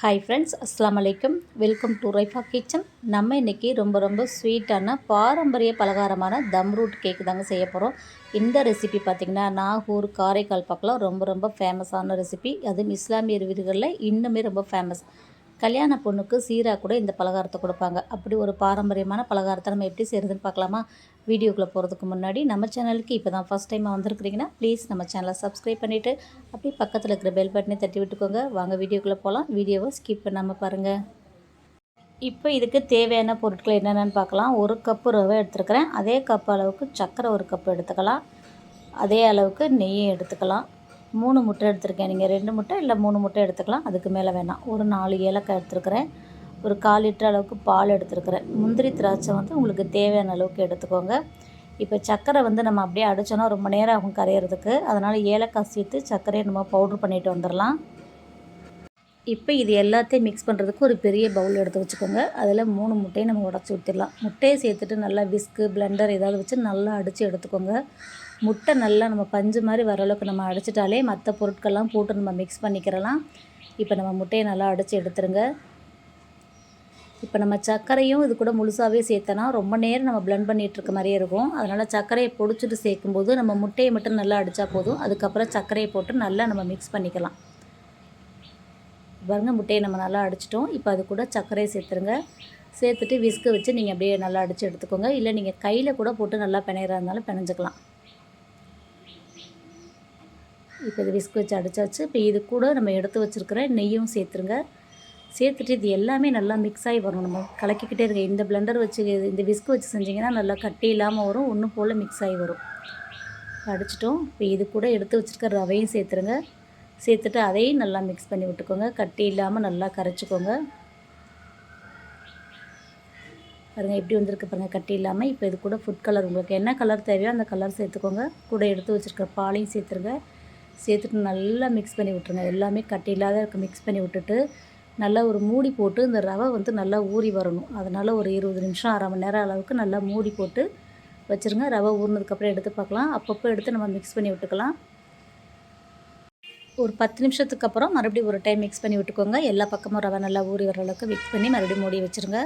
Hi friends அஸ்லாம் வலைக்கம் welcome to Raifa kitchen நம்ம இன்றைக்கி ரொம்ப ரொம்ப ஸ்வீட்டான பாரம்பரிய பலகாரமான தம் ரூட் கேக் தாங்க செய்ய போகிறோம் இந்த ரெசிபி பார்த்திங்கன்னா நாகூர் காரைக்கால் பக்கம் ரொம்ப ரொம்ப ஃபேமஸான ரெசிபி அதுவும் இஸ்லாமிய வீடுகளில் இன்னுமே ரொம்ப ஃபேமஸ் கல்யாண பொண்ணுக்கு சீராக கூட இந்த பலகாரத்தை கொடுப்பாங்க. அப்படி ஒரு பாரம்பரியமான பலகாரத்தை நம்ம எப்படி செய்கிறதுன்னு பார்க்கலாமா? வீடியோக்குள்ளே போகிறதுக்கு முன்னாடி நம்ம சேனலுக்கு இப்போ தான் ஃபஸ்ட் டைம் வந்திருக்கிறீங்கன்னா ப்ளீஸ் நம்ம சேனலை சப்ஸ்கிரைப் பண்ணிவிட்டு அப்படியே பக்கத்தில் இருக்கிற பெல் பட்டனை தட்டி விட்டுக்கோங்க. வாங்க வீடியோக்குள்ளே போகலாம் வீடியோவை ஸ்கிப் பண்ணாமல் பாருங்கள் இப்போ இதுக்கு தேவையான பொருட்கள் என்னென்னு பார்க்கலாம். ஒரு கப்பு ரவை எடுத்துருக்கிறேன். அதே கப் அளவுக்கு சர்க்கரை ஒரு கப்பு எடுத்துக்கலாம். அதே அளவுக்கு நெய்யும் எடுத்துக்கலாம். மூணு முட்டை எடுத்துருக்கேன். நீங்கள் ரெண்டு முட்டை இல்லை மூணு முட்டை எடுத்துக்கலாம். அதுக்கு மேலே வேணாம். ஒரு நாலு ஏலக்காய் எடுத்துருக்கிறேன். ஒரு கால் லிட்டர் அளவுக்கு பால் எடுத்துருக்கிறேன். முந்திரி திராட்சை வந்து உங்களுக்கு தேவையான அளவுக்கு எடுத்துக்கோங்க. இப்போ சர்க்கரை வந்து நம்ம அப்படியே அடித்தோன்னா ரொம்ப நேரம் ஆகும் கரையிறதுக்கு. அதனால் ஏலக்காய் சேர்த்து சர்க்கரையை நம்ம பவுட்ரு பண்ணிட்டு வந்துடலாம். இப்போ இது எல்லாத்தையும் மிக்ஸ் பண்ணுறதுக்கு ஒரு பெரிய பவுல் எடுத்து வச்சுக்கோங்க. அதில் மூணு முட்டையை நம்ம உடச்சி ஊற்றிடலாம் முட்டையை சேர்த்துட்டு நல்லா விஸ்கு பிளெண்டர் ஏதாவது வச்சு நல்லா அடித்து எடுத்துக்கோங்க. முட்டை நல்லா நம்ம பஞ்சு மாதிரி வர அளவுக்கு நம்ம அடிச்சிட்டாலே மற்ற பொருட்கள்லாம் போட்டு நம்ம மிக்ஸ் பண்ணிக்கிறலாம். இப்போ நம்ம முட்டையை நல்லா அடித்து எடுத்துருங்க. இப்போ நம்ம சர்க்கரையும் இது கூட முழுசாகவே சேர்த்தனா ரொம்ப நேரம் நம்ம பிளண்ட் பண்ணிகிட்ருக்க மாதிரியே இருக்கும். அதனால் சர்க்கரையை பொடிச்சிட்டு சேர்க்கும்போது நம்ம முட்டையை மட்டும் நல்லா அடித்தா போதும். அதுக்கப்புறம் சர்க்கரையை போட்டு நல்லா நம்ம மிக்ஸ் பண்ணிக்கலாம். பாருங்கள் முட்டையை நம்ம நல்லா அடிச்சிட்டோம். இப்போ அது கூட சர்க்கரையை சேர்த்துருங்க. சேர்த்துட்டு விஸ்க்கு வச்சு நீங்கள் அப்படியே நல்லா அடித்து எடுத்துக்கோங்க. இல்லை நீங்கள் கையில் கூட போட்டு நல்லா பிணையிறா இருந்தாலும் பிணைஞ்சிக்கலாம். இப்போ இது விஸ்க் வச்சு அடித்தாச்சு இப்போ இது கூட நம்ம எடுத்து வச்சுருக்கிற நெய்யும் சேர்த்துருங்க. சேர்த்துட்டு இது எல்லாமே நல்லா மிக்ஸ் ஆகி வரும் நம்ம கலக்கிக்கிட்டே இருக்க இந்த பிளெண்டர் வச்சு இந்த விஸ்க் வச்சு செஞ்சிங்கன்னா நல்லா கட்டி இல்லாமல் வரும். ஒன்று போல் மிக்ஸ் ஆகி வரும். அடிச்சிட்டோம். இப்போ இது கூட எடுத்து வச்சுருக்க ரவையும் சேர்த்துருங்க. சேர்த்துட்டு அதையும் நல்லா மிக்ஸ் பண்ணி விட்டுக்கோங்க. கட்டி இல்லாமல் நல்லா கரைச்சிக்கோங்க. பாருங்கள் எப்படி வந்திருக்கு பாருங்கள் கட்டி இல்லாமல் இப்போ இது கூட ஃபுட் கலர் உங்களுக்கு என்ன கலர் தேவையோ அந்த கலர் சேர்த்துக்கோங்க. கூட எடுத்து வச்சுருக்க பாலையும் சேர்த்துருங்க. சேர்த்துட்டு நல்லா மிக்ஸ் பண்ணி விட்ருங்க எல்லாமே கட்டி இல்லாத இருக்க மிக்ஸ் பண்ணி விட்டுட்டு நல்லா ஒரு மூடி போட்டு இந்த ரவை வந்து நல்லா ஊறி வரணும். அதனால் ஒரு இருபது நிமிஷம் அரை மணி நேரம் அளவுக்கு நல்லா மூடி போட்டு வச்சுருங்க. ரவை ஊறினதுக்கப்புறம் எடுத்து பார்க்கலாம். அப்பப்போ எடுத்து நம்ம மிக்ஸ் பண்ணி விட்டுக்கலாம். ஒரு பத்து நிமிஷத்துக்கு அப்புறம் மறுபடியும் ஒரு டைம் மிக்ஸ் பண்ணி விட்டுக்கோங்க. எல்லா பக்கமும் ரவை நல்லா ஊறி வர அளவுக்கு மிக்ஸ் பண்ணி மறுபடியும் மூடி வச்சுருங்க.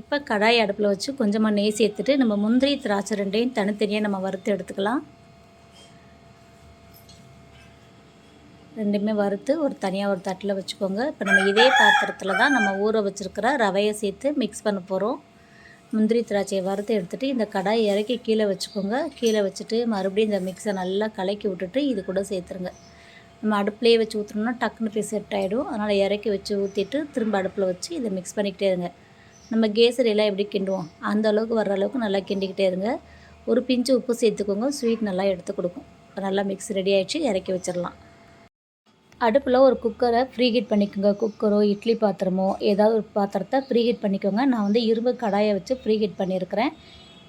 இப்போ கடாய் அடுப்பில் வச்சு கொஞ்சமாக நெய் சேர்த்துட்டு நம்ம முந்திரி திராட்சை ரெண்டையும் தனித்தனியாக நம்ம வறுத்து எடுத்துக்கலாம். ரெண்டுமே வறுத்து ஒரு தனியாக ஒரு தட்டில் வச்சுக்கோங்க. இப்போ நம்ம இதே பாத்திரத்தில் தான் நம்ம ஊற வச்சுருக்கிற ரவையை சேர்த்து மிக்ஸ் பண்ண போகிறோம் முந்திரி திராட்சையை வறுத்து எடுத்துகிட்டு இந்த கடாய் இறக்கி கீழே வச்சுக்கோங்க. கீழே வச்சுட்டு மறுபடியும் இந்த மிக்ஸை நல்லா கலக்கி விட்டுட்டு இது கூட சேர்த்துருங்க. நம்ம அடுப்புலேயே வச்சு ஊற்றுனோம்னா டக்குன்னு போய் செட் ஆகிடும் அதனால் இறக்கி வச்சு ஊற்றிட்டு திரும்ப அடுப்பில் வச்சு இதை மிக்ஸ் பண்ணிக்கிட்டே இருங்க. நம்ம கேசரியெல்லாம் எப்படி கிண்டுவோம்? அந்த அளவுக்கு வர்ற அளவுக்கு நல்லா கிண்டிக்கிட்டே இருங்க. ஒரு பிஞ்சு உப்பு சேர்த்துக்கோங்க. ஸ்வீட் நல்லா எடுத்து கொடுக்கும். இப்போ நல்லா மிக்ஸ் ரெடி ஆகிடுச்சு இறக்கி வச்சிடலாம். அடுப்பில் ஒரு குக்கரை ஃப்ரீ ஹீட் பண்ணிக்கோங்க. குக்கரோ இட்லி பாத்திரமோ ஏதாவது ஒரு பாத்திரத்தை ஃப்ரீ ஹீட் பண்ணிக்கோங்க. நான் வந்து இரும்பு கடாயை வச்சு ஃப்ரீ ஹீட் பண்ணியிருக்கிறேன்.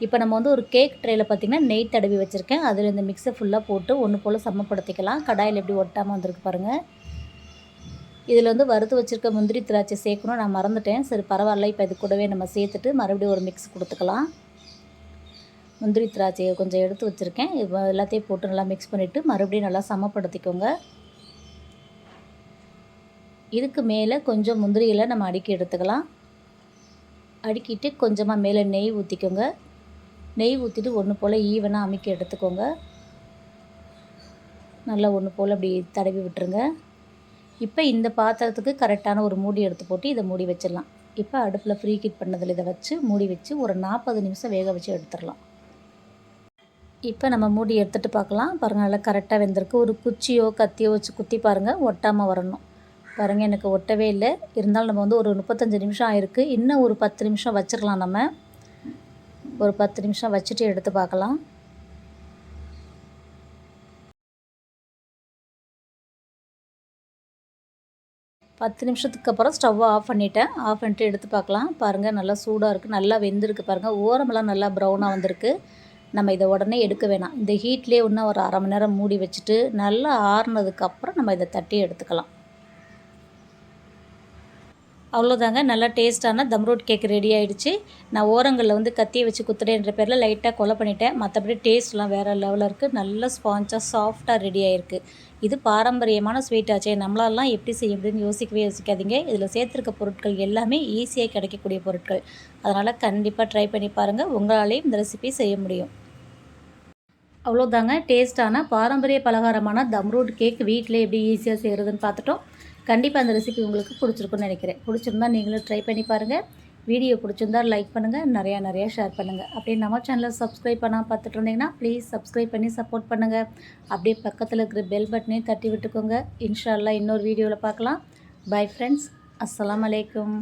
இப்போ நம்ம வந்து ஒரு கேக் ட்ரேயில் பார்த்திங்கன்னா நெய் தடவி வச்சுருக்கேன். அதில் இந்த மிக்ஸை ஃபுல்லாக போட்டு ஒன்று போல் சமப்படுத்திக்கலாம். கடாயில் எப்படி ஒட்டாமல் வந்திருக்கு பாருங்கள் இதில் வந்து வறுத்து வச்சுருக்க முந்திரி திராட்சை சேர்க்கணும். நான் மறந்துட்டேன். சரி பரவாயில்ல. இப்போ இது கூடவே நம்ம சேர்த்துட்டு மறுபடியும் ஒரு மிக்ஸ் கொடுத்துக்கலாம். முந்திரி திராட்சையை கொஞ்சம் எடுத்து வச்சுருக்கேன். இப்போ எல்லாத்தையும் போட்டு நல்லா மிக்ஸ் பண்ணிவிட்டு மறுபடியும் நல்லா சமப்படுத்திக்கோங்க. இதுக்கு மேலே கொஞ்சம் முந்திரியில் நம்ம அடுக்கி எடுத்துக்கலாம். அடுக்கிட்டு கொஞ்சமாக மேலே நெய் ஊற்றிக்கோங்க நெய் ஊற்றிட்டு ஒன்று போல் ஈவனாக அமைக்க எடுத்துக்கோங்க. நல்லா ஒன்று போல் அப்படி தடவி விட்டுருங்க. இப்போ இந்த பாத்திரத்துக்கு கரெக்டான ஒரு மூடி எடுத்து போட்டு இதை மூடி வச்சிடலாம். இப்போ அடுப்பில் ஃப்ரீ ஹீட் பண்ணதில் இதை வச்சு மூடி வச்சு ஒரு நாற்பது நிமிஷம் வேக வச்சு எடுத்துடலாம். இப்போ நம்ம மூடி எடுத்துகிட்டு பார்க்கலாம். பாருங்கள் நல்லா கரெக்டாக வெந்திருக்கு. ஒரு குச்சியோ கத்தியோ வச்சு குத்தி பாருங்கள் ஒட்டாமல் வரணும். பாருங்கள் எனக்கு ஒட்டவே இல்லை. இருந்தாலும் நம்ம வந்து ஒரு முப்பத்தஞ்சு நிமிஷம் ஆயிருக்கு. இன்னும் ஒரு பத்து நிமிஷம் வச்சிடலாம் நம்ம. ஒரு பத்து நிமிஷம் வச்சுட்டு எடுத்து பார்க்கலாம். பத்து நிமிஷத்துக்கு அப்புறம் ஸ்டவ்வை ஆஃப் பண்ணிவிட்டேன் ஆஃப் பண்ணிட்டு எடுத்து பார்க்கலாம். பாருங்கள் நல்லா சூடாக இருக்குது நல்லா வெந்திருக்கு பாருங்கள் ஓரமெல்லாம் நல்லா ப்ரௌனாக வந்திருக்கு. நம்ம இதை உடனே எடுக்க வேணாம். இந்த ஹீட்லேயே இன்னும் ஒரு அரை மணி நேரம் மூடி வச்சுட்டு நல்லா ஆறுனதுக்கப்புறம் நம்ம இதை தட்டி எடுத்துக்கலாம். அவ்வளோதாங்க நல்லா டேஸ்ட்டான தம் ரோட் கேக் ரெடி ஆகிடுச்சு நான் ஓரங்களில் வந்து கத்தியை வச்சு குத்துடேன்ற பேரில் லைட்டாக கொலை பண்ணிட்டேன். மற்றபடி டேஸ்ட்லாம் வேறு லெவலில் இருக்குது நல்ல ஸ்பாஞ்சாக சாஃப்டாக ரெடி ஆகிருக்கு இது பாரம்பரியமான ஸ்வீட் ஆச்சே. நம்மளாலாம் எப்படி செய்ய முடியும்னு யோசிக்கவே யோசிக்காதீங்க. இதில் சேர்த்துருக்க பொருட்கள் எல்லாமே ஈஸியாக கிடைக்கக்கூடிய பொருட்கள். அதனால் கண்டிப்பாக ட்ரை பண்ணி பாருங்கள் உங்களாலேயும் இந்த ரெசிபி செய்ய முடியும். அவ்வளோதாங்க டேஸ்ட்டான பாரம்பரிய பலகாரமான தம்ரூட் கேக் வீட்டிலே எப்படி ஈஸியாக செய்கிறதுன்னு பார்த்துட்டோம். கண்டிப்பாக அந்த ரெசிபி உங்களுக்கு பிடிச்சிருக்குன்னு நினைக்கிறேன். பிடிச்சிருந்தா நீங்களும் ட்ரை பண்ணி பாருங்கள் வீடியோ பிடிச்சிருந்தா லைக் பண்ணுங்கள் நிறையா நிறையா ஷேர் பண்ணுங்கள் அப்படியே நம்ம சேனலை சப்ஸ்கிரைப் பண்ணால் பார்த்துட்டு இருந்தீங்கன்னா ப்ளீஸ் சப்ஸ்கிரைப் பண்ணி சப்போர்ட் பண்ணுங்கள் அப்படியே பக்கத்தில் இருக்கிற பெல் பட்டனையும் தட்டி விட்டுக்கோங்க. இன்ஷால்லாம் இன்னொரு வீடியோவில் பார்க்கலாம். பை ஃப்ரெண்ட்ஸ் அஸ்லாம் அலைக்கும்